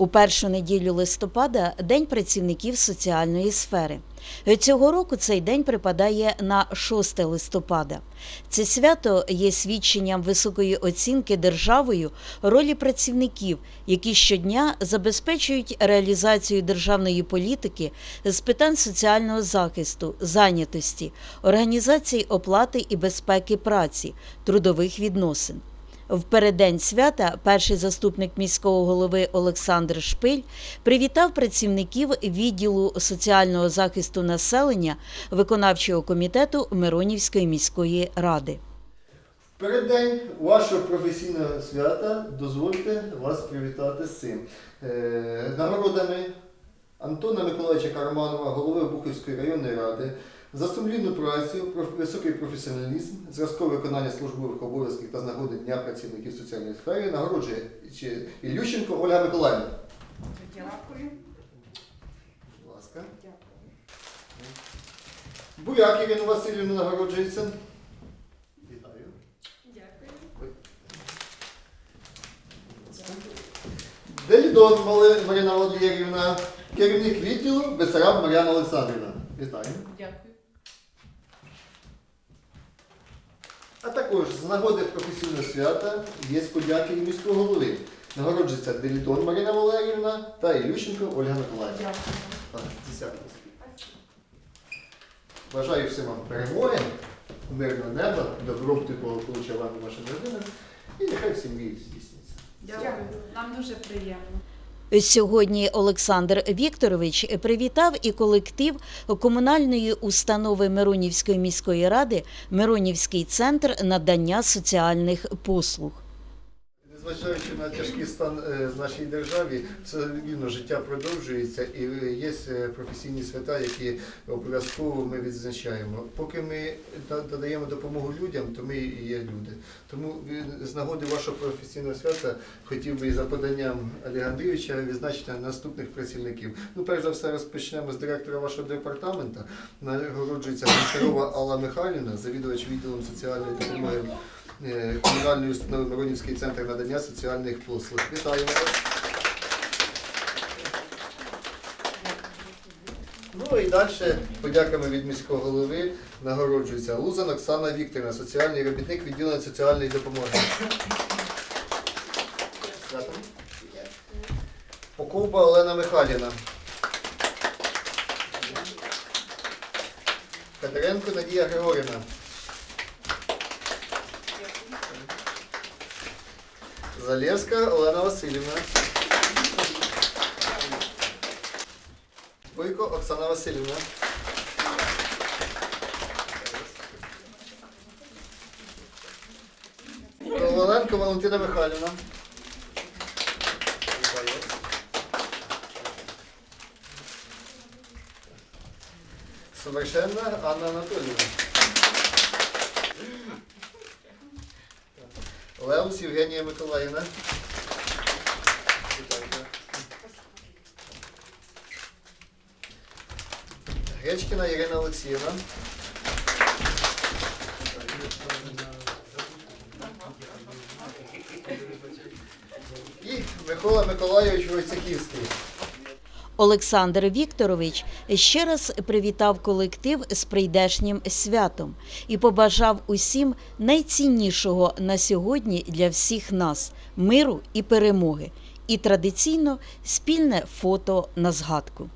У першу неділю листопада День працівників соціальної сфери. Цього року цей день припадає на 6 листопада. Це свято є свідченням високої оцінки державою ролі працівників, які щодня забезпечують реалізацію державної політики з питань соціального захисту, зайнятості, організації оплати і безпеки праці, трудових відносин. В переддень свята перший заступник міського голови Олександр Шпиль привітав працівників відділу соціального захисту населення виконавчого комітету Миронівської міської ради. В переддень вашого професійного свята дозвольте вас привітати з цим. Е, нагородами Антона Миколаївича Карманова, голови Бухівської районної ради, за сумлінну працю, високий професіоналізм, зразкове виконання службових обов'язків та з нагоди Дня працівників соціальної сфери нагороджує Ілющенко Ольга Миколаївна. Дякую. Будь ласка. Буряк Ірина Васильівна нагороджується. Вітаю. Дякую. Делідон Марина Валеріївна, керівник відділу Бесараб Мар'яна Олександрівна. Вітаю. Дякую. А також з нагоди професійного свята є подяки і міського голови. Нагороджується Делідон Марина Валеріївна та Ілющенко Ольга Миколаївна. Дякую. Бажаю всім вам перемоги, мирного неба, добробуту благополуччя вам і вашим родинам. І нехай всі мрії здійсняться. Дякую. Нам дуже приємно. Сьогодні Олександр Вікторович привітав і колектив комунальної установи Миронівської міської ради Миронівський центр надання соціальних послуг. Незважаючи на тяжкий стан е, в нашій державі, все рівно життя продовжується і е, є е, професійні свята, які обов'язково ми відзначаємо. Поки ми надаємо допомогу людям, то ми і є люди. Тому з нагоди вашого професійного свята хотів би і за поданням Олега Андрійовича відзначити наступних працівників. Ну, перш за все, розпочнемо з директора вашого департаменту. Нагороджується Гончарова Алла Михайлівна, завідувач відділом соціальної допомоги комунальної установи Миронівський центр надання соціальних послуг. Вітаємо вас. Ну і далі подяками від міського голови нагороджується Лузан Оксана Вікторівна, соціальний робітник відділення соціальної допомоги. Покупа Олена Михайлівна. Катеренко Надія Григорівна. Залєвська Олена Васильівна. Бойко Оксана Васильівна. Коваленко Валентина Михайлівна. Совершенна Анна Анатоліївна. Леус Євгенія Миколаївна. Гречкіна Ірина Олексіївна. І Микола Миколайович Войцехівський. Олександр Вікторович ще раз привітав колектив з прийдешнім святом і побажав усім найціннішого на сьогодні для всіх нас миру і перемоги, і традиційно спільне фото на згадку.